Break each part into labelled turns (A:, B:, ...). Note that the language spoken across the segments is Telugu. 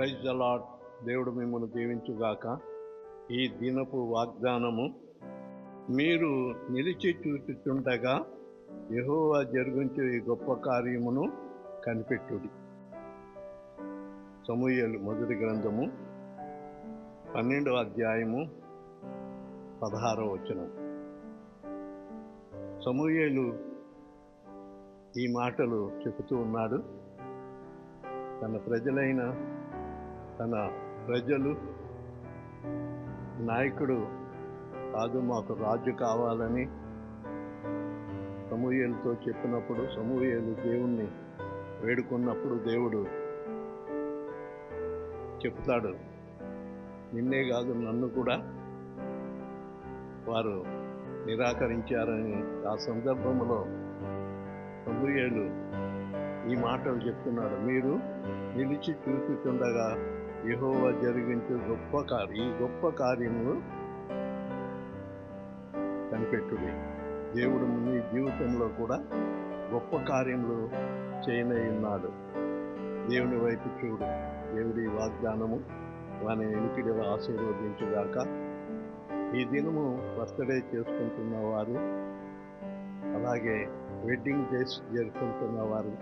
A: ప్రైజ్ అలాట్ దేవుడు మిమ్మల్ని దీవించుగాక. ఈ దినపు వాగ్దానము మీరు నిలిచి చూచుచుండగా యెహోవా జరిగించే ఈ గొప్ప కార్యమును కనిపెట్టుడి. సమూహలు మొదటి గ్రంథము పన్నెండవ అధ్యాయము పదహారవ వచనం. సమూహలు ఈ మాటలు చెబుతూ ఉన్నాడు. తన ప్రజలైన తన ప్రజలు నాయకుడు కాదు మాకు రాజు కావాలని సమూహలతో చెప్పినప్పుడు సమూహలు దేవుణ్ణి వేడుకున్నప్పుడు దేవుడు చెప్తాడు. నిన్నే కాదు నన్ను కూడా వారు నిరాకరించారని ఆ సందర్భంలో సమూహలు ఈ మాటలు చెప్తున్నాడు. మీరు నిలిచి చూసుకుండగా యహోవ జరిగించే గొప్ప కార్యం ఈ గొప్ప కార్యములు కనిపెట్టుడి. దేవుడు మీ జీవితంలో కూడా గొప్ప కార్యములు చేయనై ఉన్నాడు. దేవుని వైపు చూడు. దేవుడి వాగ్దానము వాని ఎనికిడి ఆశీర్వదించుగాక. ఈ దినము బర్త్డే చేసుకుంటున్న వారు అలాగే వెడ్డింగ్ డేస్ జరుపుకుంటున్న వారు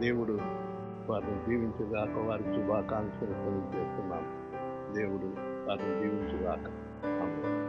A: దేవుడు వారిని దీవించుగాక వారికి శుభాకాంక్షలు తెలియజేస్తున్నాం. దేవుడు వారిని దీవించుగాక అమ్మ